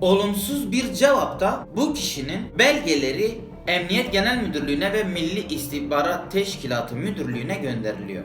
Olumsuz bir cevapta bu kişinin belgeleri Emniyet Genel Müdürlüğü'ne ve Milli İstihbarat Teşkilatı Müdürlüğü'ne gönderiliyor.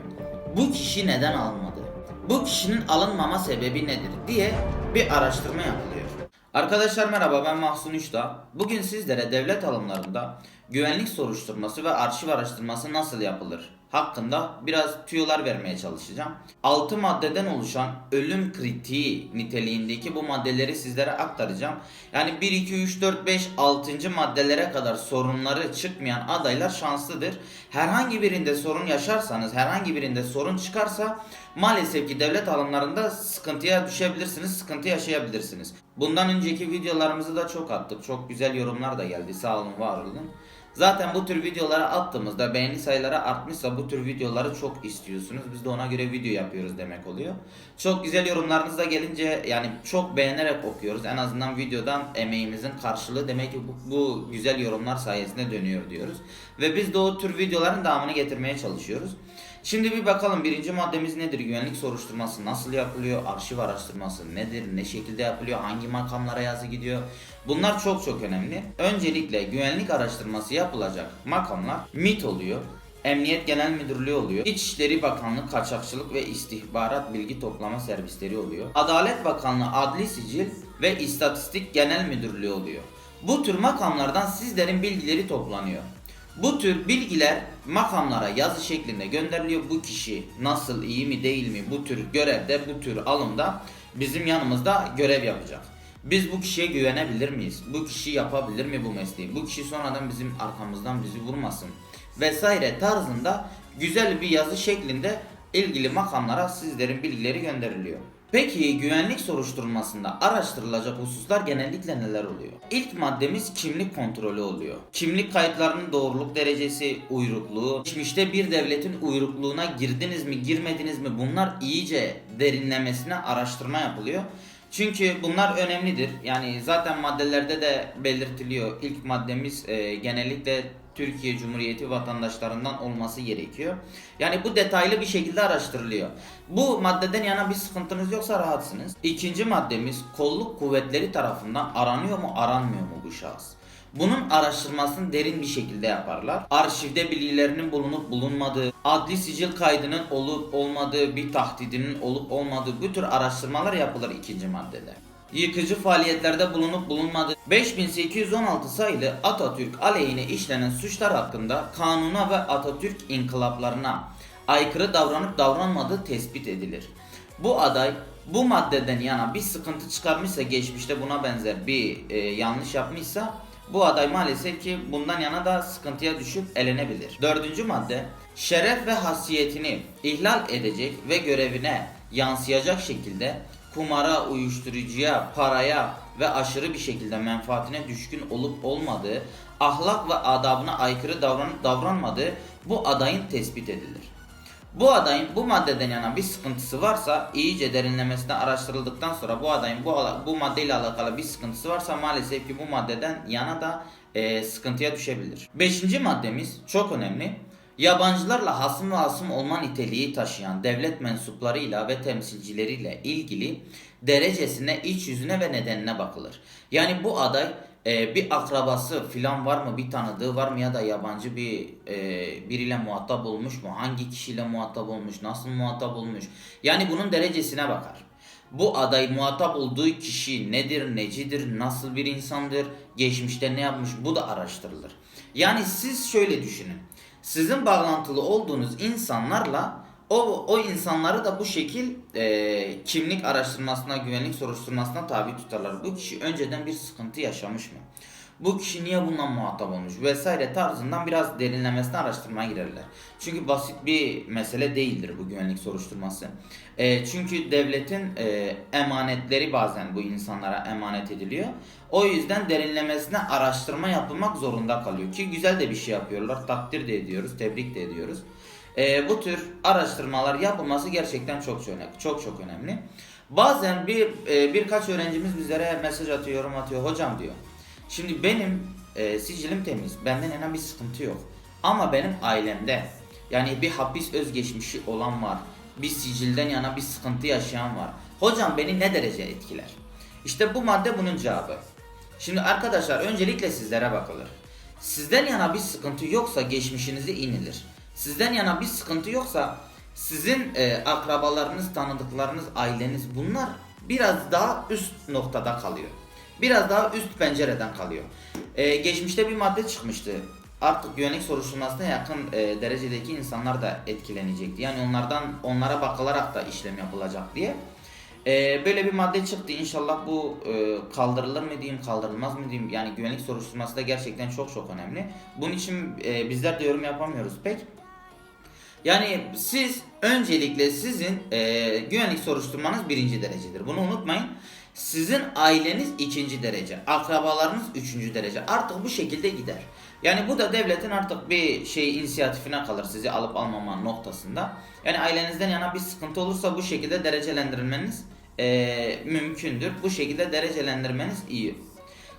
Bu kişi neden almadı? Bu kişinin alınmama sebebi nedir diye bir araştırma yapılıyor. Arkadaşlar merhaba ben Mahsun Üçdağ. Bugün sizlere devlet alımlarında güvenlik soruşturması ve arşiv araştırması nasıl yapılır hakkında biraz tüyolar vermeye çalışacağım. 6 maddeden oluşan ölüm kritiği niteliğindeki bu maddeleri sizlere aktaracağım. Yani 1, 2, 3, 4, 5, 6. maddelere kadar sorunları çıkmayan adaylar şanslıdır. Herhangi birinde sorun yaşarsanız, herhangi birinde sorun çıkarsa maalesef ki devlet alımlarında sıkıntıya düşebilirsiniz, sıkıntı yaşayabilirsiniz. Bundan önceki videolarımızı da çok attık. Çok güzel yorumlar da geldi. Sağ olun, var olun. Zaten bu tür videoları attığımızda beğeni sayıları artmışsa bu tür videoları çok istiyorsunuz. Biz de ona göre video yapıyoruz demek oluyor. Çok güzel yorumlarınız da gelince yani çok beğenerek okuyoruz. En azından videodan emeğimizin karşılığı demek ki bu, bu güzel yorumlar sayesinde dönüyor diyoruz. Ve biz de o tür videoların devamını getirmeye çalışıyoruz. Şimdi bir bakalım birinci maddemiz nedir? Güvenlik soruşturması nasıl yapılıyor? Arşiv araştırması nedir? Ne şekilde yapılıyor? Hangi makamlara yazı gidiyor? Bunlar çok çok önemli. Öncelikle güvenlik araştırması yapılacak makamlar MIT oluyor. Emniyet Genel Müdürlüğü oluyor. İçişleri Bakanlığı Kaçakçılık ve İstihbarat Bilgi Toplama Servisleri oluyor. Adalet Bakanlığı Adli Sicil ve İstatistik Genel Müdürlüğü oluyor. Bu tür makamlardan sizlerin bilgileri toplanıyor. Bu tür bilgiler makamlara yazı şeklinde gönderiliyor. Bu kişi nasıl, iyi mi, değil mi bu tür görevde, bu tür alımda bizim yanımızda görev yapacak. Biz bu kişiye güvenebilir miyiz? Bu kişi yapabilir mi bu mesleği? Bu kişi sonradan bizim arkamızdan bizi vurmasın vesaire tarzında güzel bir yazı şeklinde ilgili makamlara sizlerin bilgileri gönderiliyor. Peki güvenlik soruşturmasında araştırılacak hususlar genellikle neler oluyor? İlk maddemiz kimlik kontrolü oluyor. Kimlik kayıtlarının doğruluk derecesi, uyrukluğu, geçmişte bir devletin uyrukluğuna girdiniz mi, girmediniz mi bunlar iyice derinlemesine araştırma yapılıyor. Çünkü bunlar önemlidir. Yani zaten maddelerde de belirtiliyor. İlk maddemiz e, genellikle Türkiye Cumhuriyeti vatandaşlarından olması gerekiyor. Yani bu detaylı bir şekilde araştırılıyor. Bu maddeden yana bir sıkıntınız yoksa rahatsınız. İkinci maddemiz kolluk kuvvetleri tarafından aranıyor mu aranmıyor mu bu şahıs? Bunun araştırmasını derin bir şekilde yaparlar. Arşivde bilgilerinin bulunup bulunmadığı, adli sicil kaydının olup olmadığı, bir tahdidinin olup olmadığı bu tür araştırmalar yapılır ikinci maddede. Yıkıcı faaliyetlerde bulunup bulunmadığı 5816 sayılı Atatürk aleyhine işlenen suçlar hakkında kanuna ve Atatürk inkılaplarına aykırı davranıp davranmadığı tespit edilir. Bu aday bu maddeden yana bir sıkıntı çıkarmışsa geçmişte buna benzer bir e, yanlış yapmışsa bu aday maalesef ki bundan yana da sıkıntıya düşüp elenebilir. Dördüncü madde şeref ve hasiyetini ihlal edecek ve görevine yansıyacak şekilde kumara, uyuşturucuya, paraya ve aşırı bir şekilde menfaatine düşkün olup olmadığı, ahlak ve adabına aykırı davranıp davranmadığı bu adayın tespit edilir. Bu adayın bu maddeden yana bir sıkıntısı varsa iyice derinlemesine araştırıldıktan sonra bu adayın bu, bu maddeyle alakalı bir sıkıntısı varsa maalesef ki bu maddeden yana da e, sıkıntıya düşebilir. Beşinci maddemiz çok önemli. Yabancılarla hasım ve hasım olma niteliği taşıyan devlet mensuplarıyla ve temsilcileriyle ilgili derecesine, iç yüzüne ve nedenine bakılır. Yani bu aday e, bir akrabası filan var mı, bir tanıdığı var mı ya da yabancı bir e, biriyle muhatap olmuş mu, hangi kişiyle muhatap olmuş, nasıl muhatap olmuş. Yani bunun derecesine bakar. Bu aday muhatap olduğu kişi nedir, necidir, nasıl bir insandır, geçmişte ne yapmış bu da araştırılır. Yani siz şöyle düşünün. Sizin bağlantılı olduğunuz insanlarla o, o insanları da bu şekil e, kimlik araştırmasına, güvenlik soruşturmasına tabi tutarlar. Bu kişi önceden bir sıkıntı yaşamış mı? Bu kişi niye bundan muhatap olmuş vesaire tarzından biraz derinlemesine araştırmaya girerler. Çünkü basit bir mesele değildir bu güvenlik soruşturması. E, çünkü devletin e, emanetleri bazen bu insanlara emanet ediliyor. O yüzden derinlemesine araştırma yapılmak zorunda kalıyor. Ki güzel de bir şey yapıyorlar. Takdir de ediyoruz, tebrik de ediyoruz. E, bu tür araştırmalar yapılması gerçekten çok çok önemli. Çok çok önemli. Bazen bir e, birkaç öğrencimiz bizlere mesaj atıyor, yorum atıyor. Hocam diyor. Şimdi benim e, sicilim temiz. Benden herhangi bir sıkıntı yok. Ama benim ailemde yani bir hapis özgeçmişi olan var. Bir sicilden yana bir sıkıntı yaşayan var. Hocam beni ne derece etkiler? İşte bu madde bunun cevabı. Şimdi arkadaşlar öncelikle sizlere bakılır. Sizden yana bir sıkıntı yoksa geçmişinize inilir. Sizden yana bir sıkıntı yoksa sizin e, akrabalarınız, tanıdıklarınız, aileniz bunlar biraz daha üst noktada kalıyor. Biraz daha üst pencereden kalıyor. E, geçmişte bir madde çıkmıştı. Artık güvenlik soruşturmasına yakın e, derecedeki insanlar da etkilenecekti. Yani onlardan onlara bakılarak da işlem yapılacak diye. Ee, böyle bir madde çıktı. İnşallah bu e, kaldırılır mı diyeyim, kaldırılmaz mı diyeyim. Yani güvenlik soruşturması da gerçekten çok çok önemli. Bunun için e, bizler de yorum yapamıyoruz pek. Yani siz öncelikle sizin e, güvenlik soruşturmanız birinci derecedir. Bunu unutmayın. Sizin aileniz ikinci derece, akrabalarınız üçüncü derece. Artık bu şekilde gider. Yani bu da devletin artık bir şey inisiyatifine kalır sizi alıp almama noktasında. Yani ailenizden yana bir sıkıntı olursa bu şekilde derecelendirilmeniz e, mümkündür. Bu şekilde derecelendirmeniz iyi.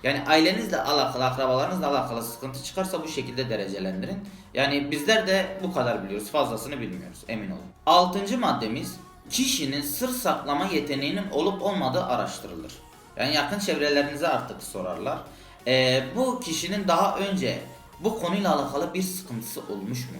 Yani ailenizle alakalı, akrabalarınızla alakalı sıkıntı çıkarsa bu şekilde derecelendirin. Yani bizler de bu kadar biliyoruz. Fazlasını bilmiyoruz. Emin olun. Altıncı maddemiz kişinin sır saklama yeteneğinin olup olmadığı araştırılır. Yani yakın çevrelerinize artık sorarlar. Ee, bu kişinin daha önce bu konuyla alakalı bir sıkıntısı olmuş mu?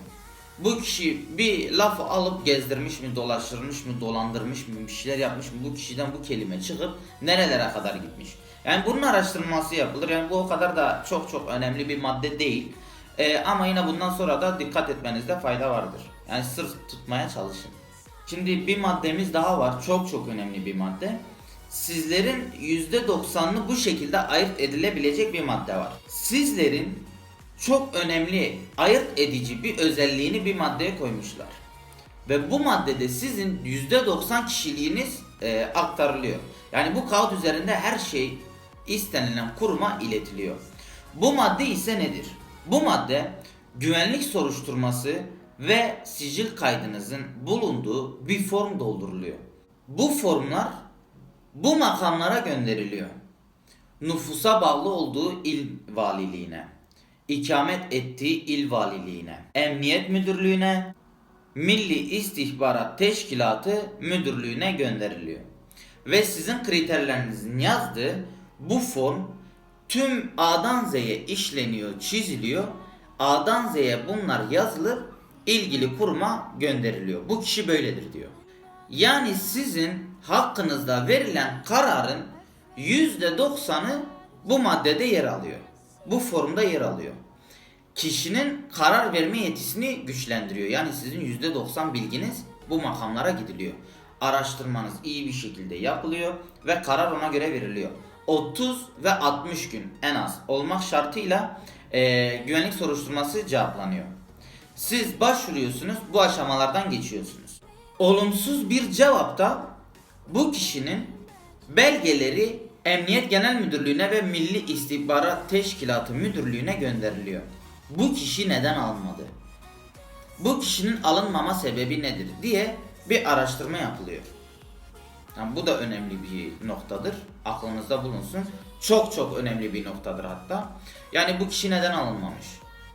Bu kişi bir lafı alıp gezdirmiş mi, dolaştırmış mı, dolandırmış mı, bir şeyler yapmış mı? Bu kişiden bu kelime çıkıp nerelere kadar gitmiş? Yani bunun araştırılması yapılır. Yani bu o kadar da çok çok önemli bir madde değil. Ee, ama yine bundan sonra da dikkat etmenizde fayda vardır. Yani sır tutmaya çalışın. Şimdi bir maddemiz daha var. Çok çok önemli bir madde. Sizlerin %90'ını bu şekilde ayırt edilebilecek bir madde var. Sizlerin çok önemli, ayırt edici bir özelliğini bir maddeye koymuşlar. Ve bu maddede sizin %90 kişiliğiniz e, aktarılıyor. Yani bu kağıt üzerinde her şey istenilen kuruma iletiliyor. Bu madde ise nedir? Bu madde güvenlik soruşturması ve sicil kaydınızın bulunduğu bir form dolduruluyor. Bu formlar bu makamlara gönderiliyor. Nüfusa bağlı olduğu il valiliğine, ikamet ettiği il valiliğine, emniyet müdürlüğüne, Milli İstihbarat Teşkilatı müdürlüğüne gönderiliyor. Ve sizin kriterlerinizin yazdığı bu form tüm A'dan Z'ye işleniyor, çiziliyor. A'dan Z'ye bunlar yazılıp ilgili kuruma gönderiliyor. Bu kişi böyledir diyor. Yani sizin hakkınızda verilen kararın %90'ı bu maddede yer alıyor. Bu formda yer alıyor. Kişinin karar verme yetisini güçlendiriyor. Yani sizin %90 bilginiz bu makamlara gidiliyor. Araştırmanız iyi bir şekilde yapılıyor ve karar ona göre veriliyor. 30 ve 60 gün en az olmak şartıyla e, güvenlik soruşturması cevaplanıyor. Siz başvuruyorsunuz, bu aşamalardan geçiyorsunuz. Olumsuz bir cevapta bu kişinin belgeleri Emniyet Genel Müdürlüğü'ne ve Milli İstihbarat Teşkilatı Müdürlüğü'ne gönderiliyor. Bu kişi neden almadı? Bu kişinin alınmama sebebi nedir diye bir araştırma yapılıyor. Yani bu da önemli bir noktadır. Aklınızda bulunsun. Çok çok önemli bir noktadır hatta. Yani bu kişi neden alınmamış?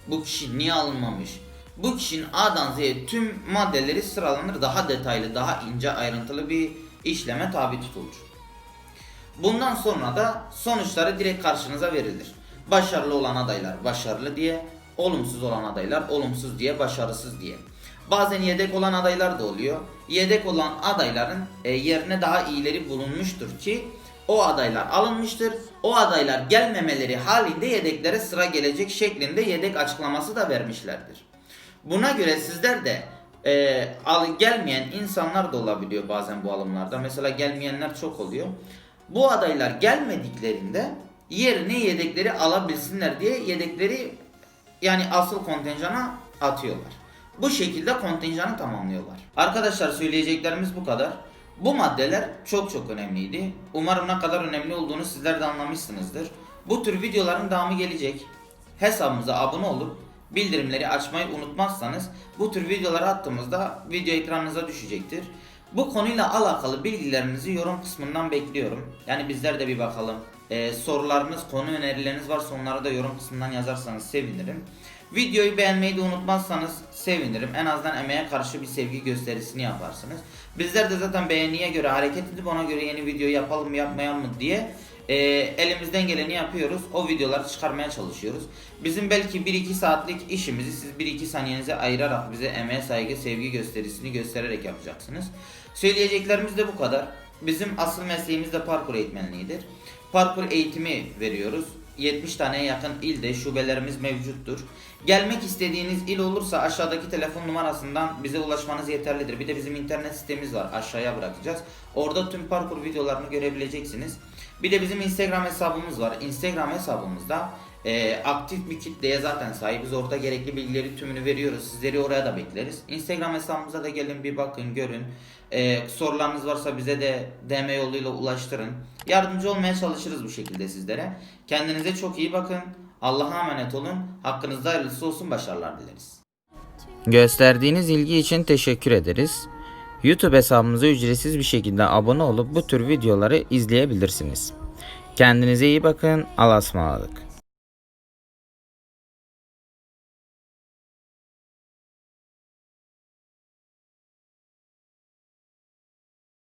Bu kişi niye alınmamış? Bu kişinin A'dan Z'ye tüm maddeleri sıralanır. Daha detaylı, daha ince ayrıntılı bir işleme tabi tutulur. Bundan sonra da sonuçları direkt karşınıza verilir. Başarılı olan adaylar başarılı diye, olumsuz olan adaylar olumsuz diye, başarısız diye. Bazen yedek olan adaylar da oluyor. Yedek olan adayların e, yerine daha iyileri bulunmuştur ki o adaylar alınmıştır. O adaylar gelmemeleri halinde yedeklere sıra gelecek şeklinde yedek açıklaması da vermişlerdir. Buna göre sizler de e, al, gelmeyen insanlar da olabiliyor bazen bu alımlarda. Mesela gelmeyenler çok oluyor. Bu adaylar gelmediklerinde yerine yedekleri alabilsinler diye yedekleri yani asıl kontenjana atıyorlar. Bu şekilde kontenjanı tamamlıyorlar. Arkadaşlar söyleyeceklerimiz bu kadar. Bu maddeler çok çok önemliydi. Umarım ne kadar önemli olduğunu sizler de anlamışsınızdır. Bu tür videoların devamı gelecek. Hesabımıza abone olup bildirimleri açmayı unutmazsanız bu tür videoları attığımızda video ekranınıza düşecektir. Bu konuyla alakalı bilgilerinizi yorum kısmından bekliyorum. Yani bizler de bir bakalım. Ee, sorularınız, konu önerileriniz varsa onları da yorum kısmından yazarsanız sevinirim. Videoyu beğenmeyi de unutmazsanız sevinirim. En azından emeğe karşı bir sevgi gösterisini yaparsınız. Bizler de zaten beğeniye göre hareket edip ona göre yeni video yapalım yapmayalım mı diye e, elimizden geleni yapıyoruz. O videoları çıkarmaya çalışıyoruz. Bizim belki 1-2 saatlik işimizi siz 1-2 saniyenize ayırarak bize emeğe saygı, sevgi gösterisini göstererek yapacaksınız. Söyleyeceklerimiz de bu kadar. Bizim asıl mesleğimiz de parkur eğitmenliğidir. Parkur eğitimi veriyoruz. 70 taneye yakın ilde şubelerimiz mevcuttur. Gelmek istediğiniz il olursa aşağıdaki telefon numarasından bize ulaşmanız yeterlidir. Bir de bizim internet sitemiz var aşağıya bırakacağız. Orada tüm parkur videolarını görebileceksiniz. Bir de bizim Instagram hesabımız var. Instagram hesabımızda e, aktif bir kitleye zaten sahibiz. Orada gerekli bilgileri tümünü veriyoruz. Sizleri oraya da bekleriz. Instagram hesabımıza da gelin bir bakın görün. E, sorularınız varsa bize de DM yoluyla ulaştırın. Yardımcı olmaya çalışırız bu şekilde sizlere. Kendinize çok iyi bakın. Allah'a emanet olun. Hakkınızda hayırlısı olsun. Başarılar dileriz. Gösterdiğiniz ilgi için teşekkür ederiz. YouTube hesabımıza ücretsiz bir şekilde abone olup bu tür videoları izleyebilirsiniz. Kendinize iyi bakın. Allah'a ısmarladık.